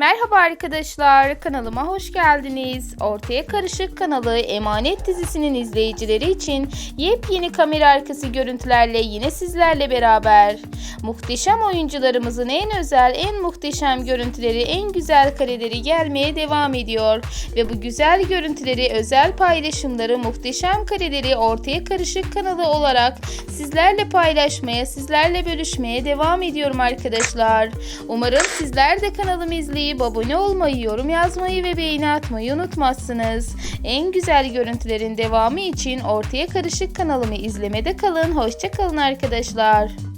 Merhaba arkadaşlar, kanalıma hoş geldiniz. Ortaya Karışık kanalı Emanet dizisinin izleyicileri için yepyeni kamera arkası görüntülerle yine sizlerle beraber. Muhteşem oyuncularımızın en özel, en muhteşem görüntüleri, en güzel kareleri gelmeye devam ediyor. Ve bu güzel görüntüleri, özel paylaşımları, muhteşem kareleri Ortaya Karışık kanalı olarak sizlerle paylaşmaya, sizlerle bölüşmeye devam ediyorum arkadaşlar. Umarım sizler de kanalımı izleyip abone olmayı, yorum yazmayı ve beğeni atmayı unutmazsınız. En güzel görüntülerin devamı için Ortaya Karışık kanalımı izlemede kalın. Hoşça kalın arkadaşlar.